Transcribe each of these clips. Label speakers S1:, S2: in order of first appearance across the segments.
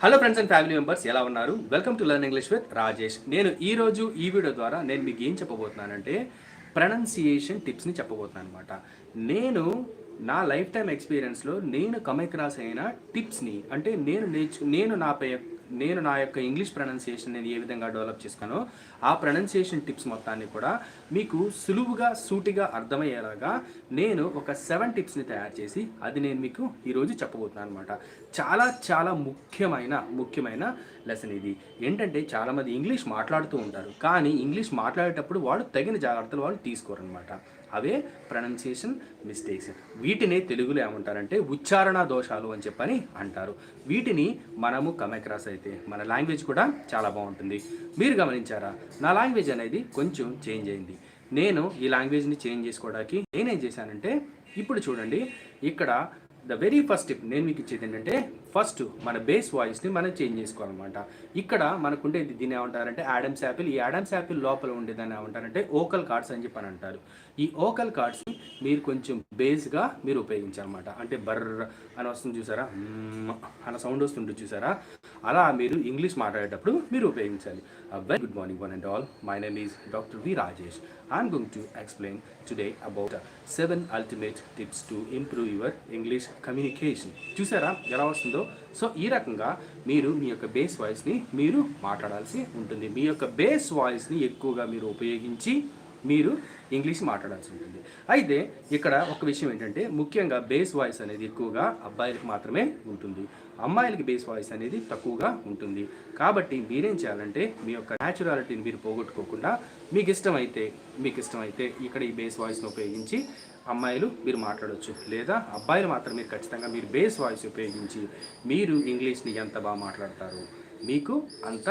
S1: Hello friends and family members ఎలా ఉన్నారు? Welcome to learn English with Rajesh నేను ఈ రోజు ఈ వీడియో ద్వారా నేను మీకు ఏం చెప్పబోతున్నానంటే ప్రొనౌన్సియేషన్ టిప్స్ని చెప్పబోతున్నాను అనమాట నేను నా లైఫ్ టైం ఎక్స్పీరియన్స్లో నేను కమెక్రాస్ అయిన టిప్స్ని అంటే నేను నేర్చు నేను నా నేను నా యొక్క ఇంగ్లీష్ ప్రొనౌన్సియేషన్ నేను ఏ విధంగా డెవలప్ చేసుకున్నానో ఆ ప్రొనౌన్సియేషన్ టిప్స్ మొత్తాన్ని కూడా మీకు సులువుగా సూటిగా అర్థమయ్యేలాగా నేను ఒక సెవెన్ టిప్స్ని తయారు చేసి అది నేను మీకు ఈరోజు చెప్పబోతున్నాను అనమాట చాలా చాలా ముఖ్యమైన ముఖ్యమైన లెసన్ ఇది. ఏంటంటే చాలామంది ఇంగ్లీష్ మాట్లాడుతూ ఉంటారు. కానీ ఇంగ్లీష్ మాట్లాడేటప్పుడు వాళ్ళు తగిన జాగ్రత్తలు వాళ్ళు తీసుకోరనమాట అవే ప్రొనౌన్సియేషన్ మిస్టేక్స్. వీటిని తెలుగులో ఏమంటారంటే ఉచ్చారణ దోషాలు అని చెప్పని అంటారు. వీటిని మనము కమెక్రాస్ అయితే మన లాంగ్వేజ్ కూడా చాలా బాగుంటుంది. మీరు గమనించారా? నా లాంగ్వేజ్ అనేది కొంచెం చేంజ్ అయింది. నేను ఈ లాంగ్వేజ్ని చేంజ్ చేసుకోవడానికి నేనేం చేశానంటే ఇప్పుడు చూడండి ఇక్కడ ద వెరీ ఫస్ట్ స్టెప్ నేను మీకు ఇచ్చేది ఏంటంటే ఫస్ట్ మన బేస్ వాయిస్ని మనం చేంజ్ చేసుకోవాలన్నమాట. ఇక్కడ మనకుండేది దీన్ని ఏమంటారంటే యాడమ్స్ యాపిల్ ఈ యాడమ్స్ యాపిల్ లోపల ఉండేదాన్ని ఏమంటారంటే ఓకల్ కార్డ్స్ అని చెప్పి అని అంటారు. ఈ ఓకల్ కార్డ్స్ని మీరు కొంచెం బేస్గా మీరు ఉపయోగించాలన్నమాట. అంటే బర్ర అని వస్తుంది చూసారా? అన్న సౌండ్ వస్తుంటుంది చూసారా? అలా మీరు ఇంగ్లీష్ మాట్లాడేటప్పుడు మీరు ఉపయోగించాలి. Very good morning one and all my name is doctor V Rajesh I'm going to explain today about seven ultimate tips to improve your English communication చూసారా? ఎలా వస్తుందో? సో ఈ రకంగా మీరు మీ యొక్క బేస్ వాయిస్ని మీరు మాట్లాడాల్సి ఉంటుంది. మీ యొక్క బేస్ వాయిస్ని ఎక్కువగా మీరు ఉపయోగించి మీరు ఇంగ్లీష్ మాట్లాడాల్సి ఉంటుంది. అయితే ఇక్కడ ఒక విషయం ఏంటంటే ముఖ్యంగా బేస్ వాయిస్ అనేది ఎక్కువగా అబ్బాయిలకు మాత్రమే ఉంటుంది. అమ్మాయిలకి బేస్ వాయిస్ అనేది తక్కువగా ఉంటుంది. కాబట్టి మీరేం చేయాలంటే మీ యొక్క న్యాచురాలిటీని మీరు పోగొట్టుకోకుండా మీకు ఇష్టమైతే మీకు ఇష్టమైతే ఇక్కడ ఈ బేస్ వాయిస్ని ఉపయోగించి అమ్మాయిలు మీరు మాట్లాడవచ్చు లేదా అబ్బాయిలు మాత్రం మీరు ఖచ్చితంగా మీరు బేస్ వాయిస్ ఉపయోగించి మీరు ఇంగ్లీష్ని ఎంత బాగా మాట్లాడతారు మీకు అంత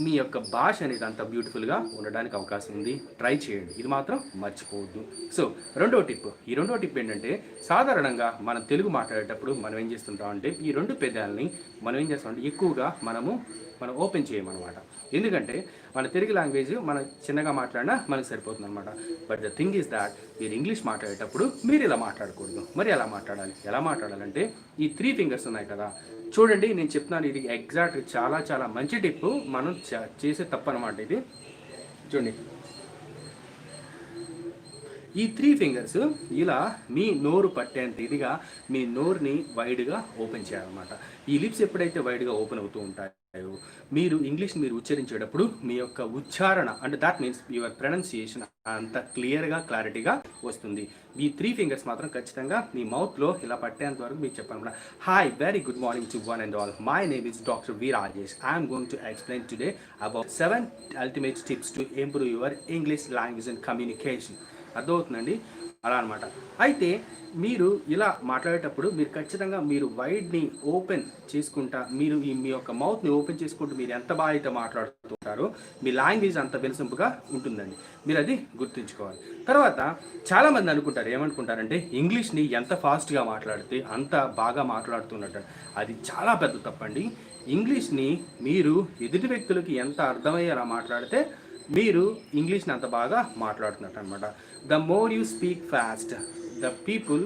S1: మీ యొక్క భాష అనేది అంత బ్యూటిఫుల్గా ఉండడానికి అవకాశం ఉంది. ట్రై చేయండి. ఇది మాత్రం మర్చిపోవద్దు. సో రెండో టిప్ ఈ రెండో టిప్ ఏంటంటే సాధారణంగా మనం తెలుగు మాట్లాడేటప్పుడు మనం ఏం చేస్తుంటాం అంటే ఈ రెండు పెదాలని మనం ఏం చేస్తామంటే ఎక్కువగా మనము మనం ఓపెన్ చేయమన్నమాట. ఎందుకంటే మన తెలుగు లాంగ్వేజ్ మనం చిన్నగా మాట్లాడినా మనకు సరిపోతుంది అనమాట but the thing is that మీరు ఇంగ్లీష్ మాట్లాడేటప్పుడు మీరు ఇలా మాట్లాడకూడదు. మరి ఎలా మాట్లాడాలి? ఎలా మాట్లాడాలంటే ఈ త్రీ ఫింగర్స్ ఉన్నాయి కదా. చూడండి నేను చెప్తున్నాను ఇది ఎగ్జాక్ట్ చాలా చాలా మంచి టిప్ మనం చేసే తప్పు అనమాట ఇది. చూడండి. ఈ త్రీ ఫింగర్స్ ఇలా మీ నోరు పట్టేంత ఇదిగా మీ నోరుని వైడ్గా ఓపెన్ చేయాలన్నమాట. ఈ లిప్స్ ఎప్పుడైతే వైడ్గా ఓపెన్ అవుతూ ఉంటాయో మీరు ఇంగ్లీష్ మీరు ఉచ్చరించేటప్పుడు మీ యొక్క ఉచ్చారణ అంటే దాట్ మీన్స్ యువర్ ప్రొనౌన్సియేషన్ అంత క్లియర్గా క్లారిటీగా వస్తుంది. ఈ త్రీ ఫింగర్స్ మాత్రం ఖచ్చితంగా మీ మౌత్లో ఇలా పట్టేంత వరకు మీకు చెప్పాలన్నమాట. Hi very good morning to one and all my name is doctor V Rajesh I'm going to explain today about seven ultimate tips to improve your English language and communication అర్థమవుతుందండి? అలా అనమాట అయితే మీరు ఇలా మాట్లాడేటప్పుడు మీరు ఖచ్చితంగా మీరు వైడ్ని ఓపెన్ చేసుకుంటా మీరు ఈ మీ యొక్క మౌత్ని ఓపెన్ చేసుకుంటూ మీరు ఎంత బాగా అయితే మాట్లాడుతుంటారో మీ లాంగ్వేజ్ అంత వినసొంపుగా ఉంటుందండి. మీరు అది గుర్తుంచుకోవాలి. తర్వాత చాలామంది అనుకుంటారు ఏమనుకుంటారంటే ఇంగ్లీష్ని ఎంత ఫాస్ట్గా మాట్లాడితే అంత బాగా మాట్లాడుతున్నట్టు. అది చాలా పెద్ద తప్పండి. ఇంగ్లీష్ని మీరు ఎదుటి వ్యక్తులకి ఎంత అర్థమయ్యేలా మాట్లాడితే మీరు ఇంగ్లీష్ని అంత బాగా మాట్లాడుతున్నట్టు అనమాట the more you speak fast the people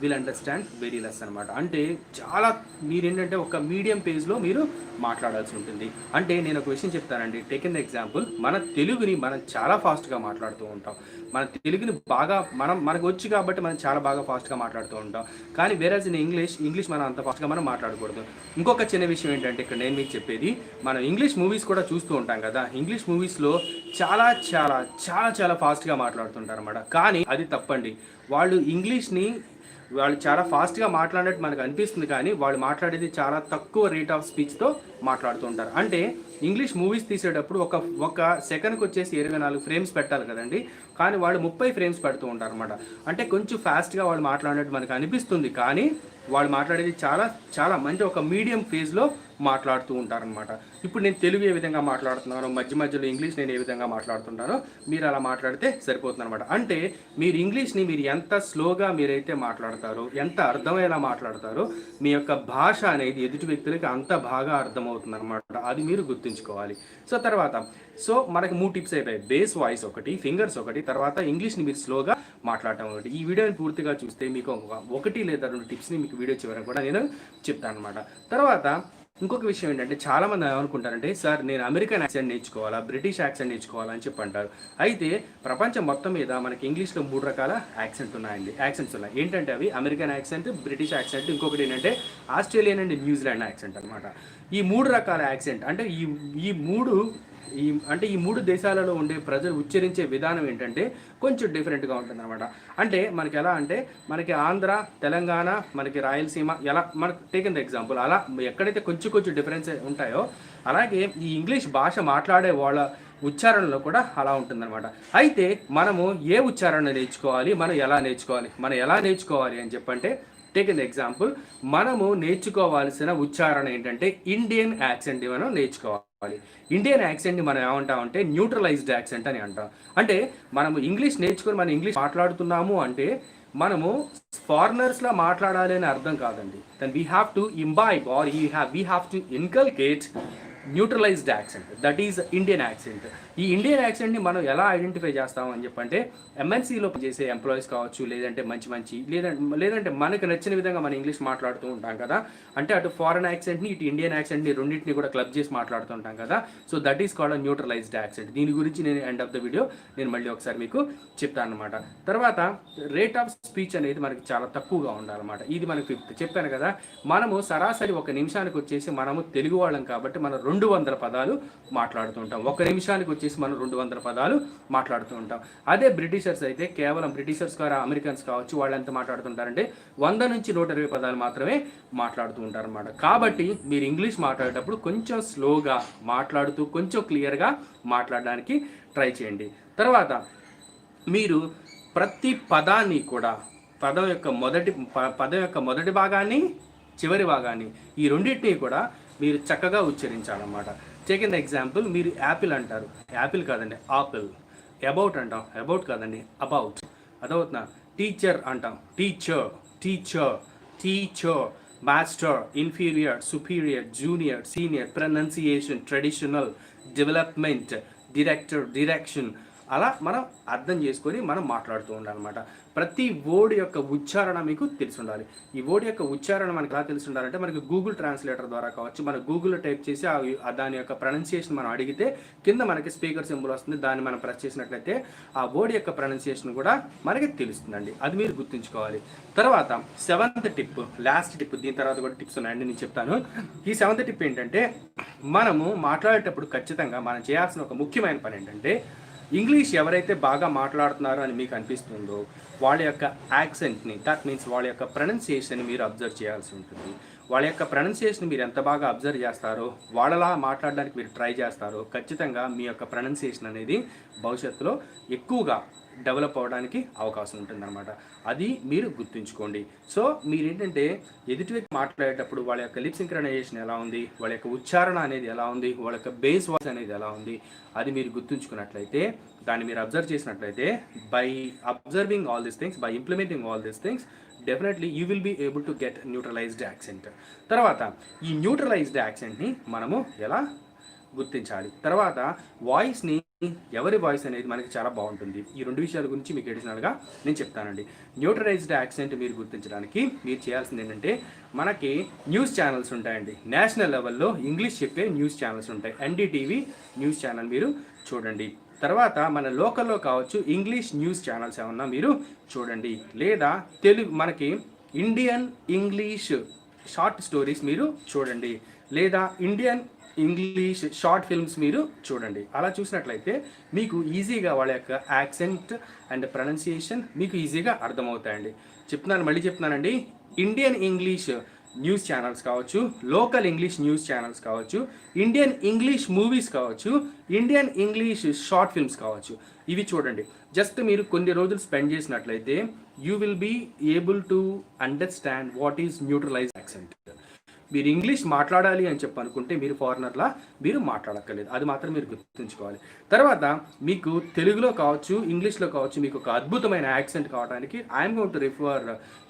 S1: will understand very less అనమాట అంటే చాలా మీరేంటంటే ఒక మీడియం పేజ్లో మీరు మాట్లాడాల్సి ఉంటుంది. అంటే నేను ఒక విషయం చెప్తానండి. టేకెన్ ఎగ్జాంపుల్ మన తెలుగుని మనం చాలా ఫాస్ట్గా మాట్లాడుతూ ఉంటాం. మన తెలుగుని బాగా మనం మనకు వచ్చి కాబట్టి మనం చాలా బాగా ఫాస్ట్గా మాట్లాడుతూ ఉంటాం. కానీ వేరే ఇన్ ఇంగ్లీష్ ఇంగ్లీష్ మనం అంత ఫాస్ట్గా మనం మాట్లాడకూడదు. ఇంకొక చిన్న విషయం ఏంటంటే ఇక్కడ నేను మీకు చెప్పేది మనం ఇంగ్లీష్ మూవీస్ కూడా చూస్తూ ఉంటాం కదా. ఇంగ్లీష్ మూవీస్లో చాలా చాలా చాలా చాలా ఫాస్ట్గా మాట్లాడుతుంటారు అనమాట కానీ అది తప్పండి. వాళ్ళు ఇంగ్లీష్ని వాళ్ళు చాలా ఫాస్ట్గా మాట్లాడినట్టు మనకు అనిపిస్తుంది కానీ వాళ్ళు మాట్లాడేది చాలా తక్కువ రేట్ ఆఫ్ స్పీచ్తో మాట్లాడుతూ ఉంటారు. అంటే ఇంగ్లీష్ మూవీస్ తీసేటప్పుడు ఒక ఒక సెకండ్కి వచ్చేసి ఇరవై నాలుగు ఫ్రేమ్స్ పెట్టాలి కదండి. కానీ వాళ్ళు ముప్పై ఫ్రేమ్స్ పెడుతూ ఉంటారు అనమాట అంటే కొంచెం ఫాస్ట్గా వాళ్ళు మాట్లాడినట్టు మనకు అనిపిస్తుంది కానీ వాళ్ళు మాట్లాడేది చాలా చాలా మంచి ఒక మీడియం ఫేజ్లో మాట్లాడుతూ ఉంటారనమాట ఇప్పుడు నేను తెలుగు ఏ విధంగా మాట్లాడుతున్నానో మధ్య మధ్యలో ఇంగ్లీష్ నేను ఏ విధంగా మాట్లాడుతుంటానో మీరు అలా మాట్లాడితే సరిపోతుంది అనమాట అంటే మీరు ఇంగ్లీష్ని మీరు ఎంత స్లోగా మీరైతే మాట్లాడతారో ఎంత అర్థమయ్యేలా మాట్లాడతారో మీ యొక్క భాష అనేది ఎదుటి వ్యక్తులకి అంత బాగా అర్థమవుతుంది అనమాట అది మీరు గుర్తుంచుకోవాలి. సో తర్వాత సో మనకి మూడు టిప్స్ అయిపోయాయి. బేస్ వాయిస్ ఒకటి ఫింగర్స్ ఒకటి తర్వాత ఇంగ్లీష్ని మీరు స్లోగా మాట్లాడటం ఒకటి. ఈ వీడియోని పూర్తిగా చూస్తే మీకు ఒకటి లేదా రెండు టిప్స్ని మీకు వీడియో చివరకు కూడా నేను చెప్తాను అనమాట తర్వాత ఇంకొక విషయం ఏంటంటే చాలా మంది ఏమనుకుంటారంటే సార్ నేను అమెరికన్ యాక్సెంట్ నేర్చుకోవాలా? బ్రిటిష్ యాక్సెంట్ నేర్చుకోవాలా? అని చెప్పి అంటారు అయితే ప్రపంచం మొత్తం మీద మనకి ఇంగ్లీష్లో మూడు రకాల యాక్సెంట్ ఉన్నాయండి. యాక్సెంట్స్ ఉన్నాయి. ఏంటంటే అవి? అమెరికన్ యాక్సెంట్ బ్రిటిష్ యాక్సెంట్ ఇంకొకటి ఏంటంటే ఆస్ట్రేలియన్ అండ్ న్యూజిలాండ్ యాక్సెంట్ అనమాట ఈ మూడు రకాల యాక్సెంట్ అంటే ఈ ఈ మూడు ఈ అంటే ఈ మూడు దేశాలలో ఉండే ప్రజలు ఉచ్చరించే విధానం ఏంటంటే కొంచెం డిఫరెంట్గా ఉంటుంది అనమాట అంటే మనకి ఎలా అంటే మనకి ఆంధ్ర తెలంగాణ మనకి రాయలసీమ ఎలా మనకు టేకిన్ ద ఎగ్జాంపుల్ అలా ఎక్కడైతే కొంచెం కొంచెం డిఫరెన్స్ ఉంటాయో అలాగే ఈ ఇంగ్లీష్ భాష మాట్లాడే వాళ్ళ ఉచ్చారణలో కూడా అలా ఉంటుందన్నమాట. అయితే మనము ఏ ఉచ్చారణ నేర్చుకోవాలి మనం ఎలా నేర్చుకోవాలి మనం ఎలా నేర్చుకోవాలి అని చెప్పంటే టేక్ ఎన్ ఎగ్జాంపుల్ మనము నేర్చుకోవాల్సిన ఉచ్చారణ ఏంటంటే ఇండియన్ యాక్సెంట్ మనం నేర్చుకోవాలి. ఇండియన్ యాక్సెంట్ని మనం ఏమంటామంటే న్యూట్రలైజ్డ్ యాక్సెంట్ అని అంటాం. అంటే మనము ఇంగ్లీష్ నేర్చుకొని మనం ఇంగ్లీష్ మాట్లాడుతున్నాము అంటే మనము ఫారినర్స్లా మాట్లాడాలి అని అర్థం కాదండి. Then we have to imbibe or you have we have to inculcate neutralized accent that is Indian accent ఈ ఇండియన్ యాక్సెంట్ని మనం ఎలా ఐడెంటిఫై చేస్తాం అని చెప్పంటే ఎంఎన్సీలో చేసే ఎంప్లాయీస్ కావచ్చు లేదంటే మంచి మంచి లేదంటే లేదంటే మనకు నచ్చిన విధంగా మనం ఇంగ్లీష్ మాట్లాడుతూ ఉంటాం కదా. అంటే అటు ఫారెన్ యాక్సెంట్ని ఇటు ఇండియన్ యాక్సెంట్ని రెండింటిని కూడా క్లబ్ చేసి మాట్లాడుతూ ఉంటాం కదా. So that is called neutralized accent దీని గురించి నేను ఎండ్ ఆఫ్ ద వీడియో నేను మళ్ళీ ఒకసారి మీకు చెప్తాను అనమాట తర్వాత రేట్ ఆఫ్ స్పీచ్ అనేది మనకి చాలా తక్కువగా ఉండాలన్నమాట. ఇది మనకి ఫిఫ్త్ చెప్పాను కదా. మనము సరాసరి ఒక నిమిషానికి వచ్చేసి మనము తెలుగు వాళ్ళం కాబట్టి మనం రెండు వందల పదాలు మాట్లాడుతూ ఉంటాం. ఒక నిమిషానికి వచ్చేసి మనం రెండు వందల పదాలు మాట్లాడుతూ ఉంటాం. అదే బ్రిటిషర్స్ అయితే కేవలం బ్రిటిషర్స్ ద్వారా అమెరికన్స్ కావచ్చు వాళ్ళు ఎంత మాట్లాడుతుంటారంటే వంద నుంచి నూట ఇరవై పదాలు మాత్రమే మాట్లాడుతూ ఉంటారన్నమాట. కాబట్టి మీరు ఇంగ్లీష్ మాట్లాడేటప్పుడు కొంచెం స్లోగా మాట్లాడుతూ కొంచెం క్లియర్గా మాట్లాడడానికి ట్రై చేయండి. తర్వాత మీరు ప్రతి పదాన్ని కూడా పదం యొక్క మొదటి ప- పదం యొక్క మొదటి భాగాన్ని చివరి భాగాన్ని ఈ రెండింటిని కూడా మీరు చక్కగా ఉచ్చరించాలన్నమాట. టేకిన్ ఎగ్జాంపుల్ మీరు యాపిల్ అంటారు. యాపిల్ కాదండి ఆపిల్ అబౌట్ అంటాం అబౌట్ కాదండి అబౌట్ అదవుతున్నా టీచర్ అంటాం teacher teacher teacher master inferior superior junior senior pronunciation traditional development director direction అలా మనం అర్థం చేసుకొని మనం మాట్లాడుతూ ఉండాలన్నమాట. ప్రతి వర్డ్ యొక్క ఉచ్చారణ మీకు తెలిసి ఉండాలి ఈ వర్డ్ యొక్క ఉచ్చారణ మనకి ఎలా తెలిసి ఉండాలంటే మనకి గూగుల్ ట్రాన్స్లేటర్ ద్వారా కావచ్చు మన గూగుల్లో టైప్ చేసి ఆ దాని యొక్క ప్రొనౌన్సియేషన్ మనం అడిగితే కింద మనకి స్పీకర్ సింబుల్ వస్తుంది దాన్ని మనం ప్రెస్ చేసినట్లయితే ఆ వర్డ్ యొక్క ప్రొనౌన్సియేషన్ కూడా మనకి తెలుస్తుందండి. అది మీరు గుర్తుంచుకోవాలి. తర్వాత సెవెంత్ టిప్ లాస్ట్ టిప్ దీని తర్వాత కూడా టిప్స్ ఉన్నాయండి నేను చెప్తాను. ఈ సెవెంత్ టిప్ ఏంటంటే మనము మాట్లాడేటప్పుడు ఖచ్చితంగా మనం చేయాల్సిన ఒక ముఖ్యమైన పని ఏంటంటే ఇంగ్లీష్ ఎవరైతే బాగా మాట్లాడుతున్నారో అని మీకు అనిపిస్తుందో వాళ్ళ యొక్క యాక్సెంట్ని దట్ మీన్స్ వాళ్ళ యొక్క ప్రొనౌన్సియేషన్ మీరు అబ్జర్వ్ చేయాల్సి ఉంటుంది. వాళ్ళ యొక్క ప్రొనౌన్సియేషన్ మీరు ఎంత బాగా అబ్జర్వ్ చేస్తారో వాళ్ళలా మాట్లాడడానికి మీరు ట్రై చేస్తారో ఖచ్చితంగా మీ యొక్క ప్రొనౌన్సియేషన్ అనేది భవిష్యత్తులో ఎక్కువగా డెవలప్ అవ్వడానికి అవకాశం ఉంటుందన్నమాట. అది మీరు గుర్తుంచుకోండి. సో మీరు ఏంటంటే ఎదుటి వ్యక్తి మాట్లాడేటప్పుడు వాళ్ళ యొక్క లిప్ సింక్రనైజేషన్ ఎలా ఉంది వాళ్ళ యొక్క ఉచ్చారణ అనేది ఎలా ఉంది వాళ్ళ యొక్క బేస్ వాయిస్ అనేది ఎలా ఉంది అది మీరు గుర్తుంచుకున్నట్లయితే దాన్ని మీరు అబ్జర్వ్ చేసినట్లయితే by observing all these things by implementing all these things definitely you will be able to get neutralized accent తర్వాత ఈ న్యూట్రలైజ్డ్ యాక్సెంట్ని మనము ఎలా గుర్తించాలి? తర్వాత వాయిస్ని ఎవరి వాయిస్ అనేది మనకి చాలా బాగుంటుంది. ఈ రెండు విషయాల గురించి మీకు ఎడిషనల్గా నేను చెప్తానండి. న్యూట్రలైజ్డ్ యాక్సెంట్ మీరు గుర్తించడానికి మీరు చేయాల్సింది ఏంటంటే మనకి న్యూస్ ఛానల్స్ ఉంటాయండి. నేషనల్ లెవెల్లో ఇంగ్లీష్ చెప్పే న్యూస్ ఛానల్స్ ఉంటాయి. ఎన్డీటీవీ న్యూస్ ఛానల్ మీరు చూడండి. తర్వాత మన లోకల్లో కావచ్చు ఇంగ్లీష్ న్యూస్ ఛానల్స్ ఏమన్నా మీరు చూడండి. లేదా తెలుగు మనకి ఇండియన్ ఇంగ్లీష్ షార్ట్ స్టోరీస్ మీరు చూడండి. లేదా ఇండియన్ ఇంగ్లీష్ షార్ట్ ఫిల్మ్స్ మీరు చూడండి. అలా చూసినట్లయితే మీకు ఈజీగా వాళ్ళ యొక్క యాక్సెంట్ అండ్ ప్రొనౌన్సియేషన్ మీకు ఈజీగా అర్థమవుతాయండి. చెప్తున్నాను మళ్ళీ చెప్తున్నానండి. ఇండియన్ ఇంగ్లీష్ న్యూస్ ఛానల్స్ కావచ్చు లోకల్ ఇంగ్లీష్ న్యూస్ ఛానల్స్ కావచ్చు ఇండియన్ ఇంగ్లీష్ మూవీస్ కావచ్చు ఇండియన్ ఇంగ్లీష్ షార్ట్ ఫిల్మ్స్ కావచ్చు. ఇవి చూడండి. జస్ట్ మీరు కొన్ని రోజులు స్పెండ్ చేసినట్లయితే you will be able to understand what is neutralize accent. మీరు ఇంగ్లీష్ మాట్లాడాలి అని చెప్పి అనుకుంటే మీరు ఫారినర్లా మీరు మాట్లాడక్కర్లేదు. అది మాత్రం మీరు గుర్తుంచుకోవాలి. తర్వాత మీకు తెలుగులో కావచ్చు ఇంగ్లీష్లో కావచ్చు మీకు ఒక అద్భుతమైన యాక్సెంట్ కావడానికి I'm going to refer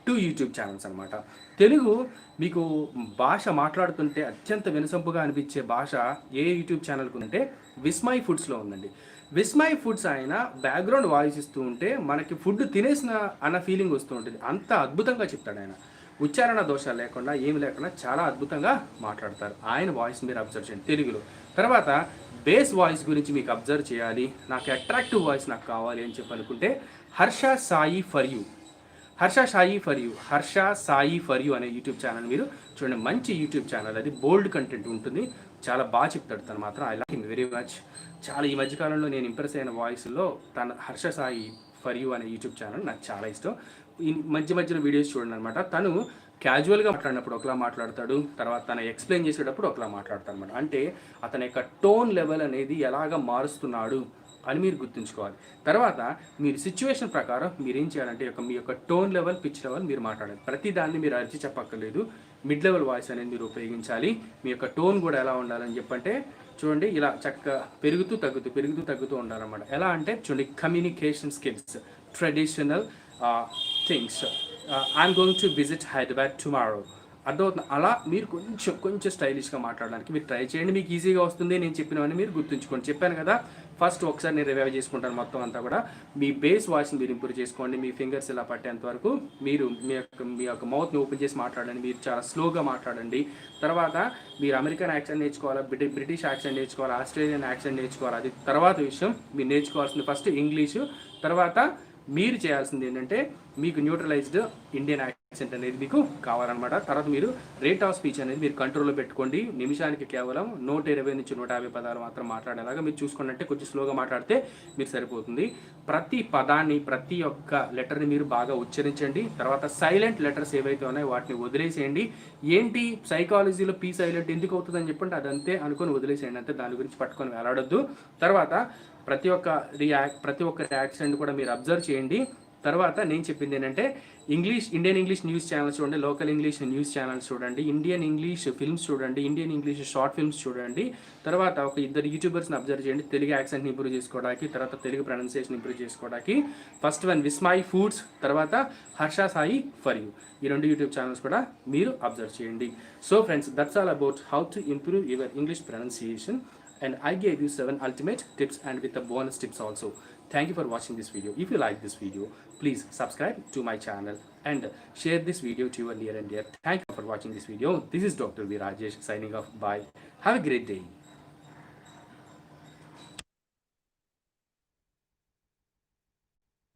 S1: to YouTube channels అనమాట తెలుగు మీకు భాష మాట్లాడుతుంటే అత్యంత వినసొంపుగా అనిపించే భాష ఏ యూట్యూబ్ ఛానల్కి ఉందంటే విస్మై ఫుడ్స్లో ఉందండి. విస్మై ఫుడ్స్ ఆయన బ్యాక్గ్రౌండ్ వాయిస్ ఇస్తూ ఉంటే మనకి ఫుడ్ తినేసిన అన్న ఫీలింగ్ వస్తూ ఉంటుంది. అంత అద్భుతంగా చెప్తాడు ఆయన. ఉచ్చారణ దోషాలు లేకుండా ఏమి లేకుండా చాలా అద్భుతంగా మాట్లాడతారు. ఆయన వాయిస్ మీరు అబ్జర్వ్ చేయండి. తెలుగులో. తర్వాత బేస్ వాయిస్ గురించి మీకు అబ్జర్వ్ చేయాలి. నాకు అట్రాక్టివ్ వాయిస్ నాకు కావాలి అని చెప్పి అనుకుంటే Harsha Sai for you. Harsha Sai for you. Harsha Sai for you అనే యూట్యూబ్ ఛానల్ మీరు చూడండి. మంచి యూట్యూబ్ ఛానల్ అది. బోల్డ్ కంటెంట్ ఉంటుంది. చాలా బాగా చెప్తాడు తను మాత్రం. I like him very much చాలా ఈ మధ్యకాలంలో నేను ఇంప్రెస్ అయిన వాయిస్లో తన హర్ష సాయి ఫర్ యూ అనే యూట్యూబ్ ఛానల్ నాకు చాలా ఇష్టం. మధ్య మధ్యన వీడియోస్ చూడండి అనమాట తను క్యాజువల్గా మాట్లాడినప్పుడు ఒకలా మాట్లాడతాడు తర్వాత తన ఎక్స్ప్లెయిన్ చేసేటప్పుడు ఒకలా మాట్లాడతాడు అనమాట అంటే అతని యొక్క టోన్ లెవెల్ అనేది ఎలాగ మారుస్తున్నాడు అని మీరు గుర్తుంచుకోవాలి. తర్వాత మీరు సిచ్యువేషన్ ప్రకారం మీరు ఏం చేయాలంటే యొక్క మీ యొక్క టోన్ లెవెల్ పిచ్ లెవెల్ మీరు మాట్లాడాలి. ప్రతి దాన్ని మీరు అరిచి చెప్పక్కర్లేదు. మిడ్ లెవెల్ వాయిస్ అనేది మీరు ఉపయోగించాలి. మీ యొక్క టోన్ కూడా ఎలా ఉండాలని చెప్పంటే చూడండి ఇలా చక్కగా పెరుగుతూ తగ్గుతూ పెరుగుతూ తగ్గుతూ ఉండాలన్నమాట. ఎలా అంటే చూడండి communication skills traditional things I'm going to visit Hyderabad tomorrow అర్థమవుతుంది? అలా మీరు కొంచెం కొంచెం స్టైలిష్గా మాట్లాడడానికి మీరు ట్రై చేయండి. మీకు ఈజీగా వస్తుంది నేను చెప్పినవన్నీ మీరు గుర్తుంచుకోండి. చెప్పాను కదా ఫస్ట్ ఒకసారి నేను రివైవ్ చేసుకుంటాను మొత్తం అంతా కూడా. మీ బేస్ వాయిస్ని మీరు ఇంప్రూవ్ చేసుకోండి. మీ ఫింగర్స్ ఇలా పట్టేంత వరకు మీరు మీ యొక్క మీ యొక్క మౌత్ని ఓపెన్ చేసి మాట్లాడండి. మీరు చాలా స్లోగా మాట్లాడండి. తర్వాత మీరు అమెరికన్ యాక్సెంట్ నేర్చుకోవాలా? బ్రిటి బ్రిటిష్ యాక్సెంట్ నేర్చుకోవాలి? ఆస్ట్రేలియన్ యాక్సెంట్ నేర్చుకోవాలి? అది తర్వాత విషయం. మీరు నేర్చుకోవాల్సింది ఫస్ట్ ఇంగ్లీషు తర్వాత మీరు చేయాల్సింది ఏంటంటే మీకు న్యూట్రలైజ్డ్ ఇండియన్ యాక్సెంట్ అనేది మీకు కావాలన్నమాట. తర్వాత మీరు రేట్ ఆఫ్ స్పీచ్ అనేది మీరు కంట్రోల్లో పెట్టుకోండి. నిమిషానికి కేవలం నూట ఇరవై నుంచి నూట యాభై పదాలు మాత్రం మాట్లాడేలాగా మీరు చూసుకోండి అంటే కొంచెం స్లోగా మాట్లాడితే మీరు సరిపోతుంది. ప్రతి పదాన్ని ప్రతి ఒక్క లెటర్ని మీరు బాగా ఉచ్చరించండి. తర్వాత సైలెంట్ లెటర్స్ ఏవైతే ఉన్నాయో వాటిని వదిలేసేయండి. ఏంటి? సైకాలజీలో పీ సైలెంట్ ఎందుకు అవుతుందని చెప్పండి. అదంతే అనుకొని వదిలేసేయండి. అంతే దాని గురించి పట్టుకొని వేలాడొద్దు. తర్వాత ప్రతి ఒక్క రియాక్ట్ ప్రతి ఒక్క యాక్సిడెంట్ కూడా మీరు అబ్జర్వ్ చేయండి. తర్వాత నేను చెప్పింది ఏంటంటే English Indian English news channels చూడండి లోకల్ ఇంగ్లీష్ న్యూస్ ఛానల్స్ చూడండి ఇండియన్ ఇంగ్లీష్ ఫిల్మ్స్ చూడండి ఇండియన్ ఇంగ్లీష్ షార్ట్ ఫిల్మ్స్ చూడండి. తర్వాత ఒక ఇద్దరు యూట్యూబర్స్ని అబ్జర్వ్ చేయండి తెలుగు యాక్సెంట్ని ఇంప్రూవ్ చేసుకోవడానికి తర్వాత తెలుగు ప్రొనౌన్సియేషన్ ఇంప్రూవ్ చేసుకోవడానికి. ఫస్ట్ వన్ విస్మాయి ఫుడ్స్ తర్వాత హర్ష సాయి ఫర్ యూ. ఈ రెండు యూట్యూబ్ ఛానల్స్ కూడా మీరు అబ్జర్వ్ చేయండి. So friends that's all about how to improve your English pronunciation and I gave you 7 ultimate tips and with the bonus tips also. Thank you for watching this video. If you like this video, please subscribe to my channel and share this video to your near and dear. Thank you for watching this video. This is Dr. V. Rajesh signing off. Bye. Have a great day.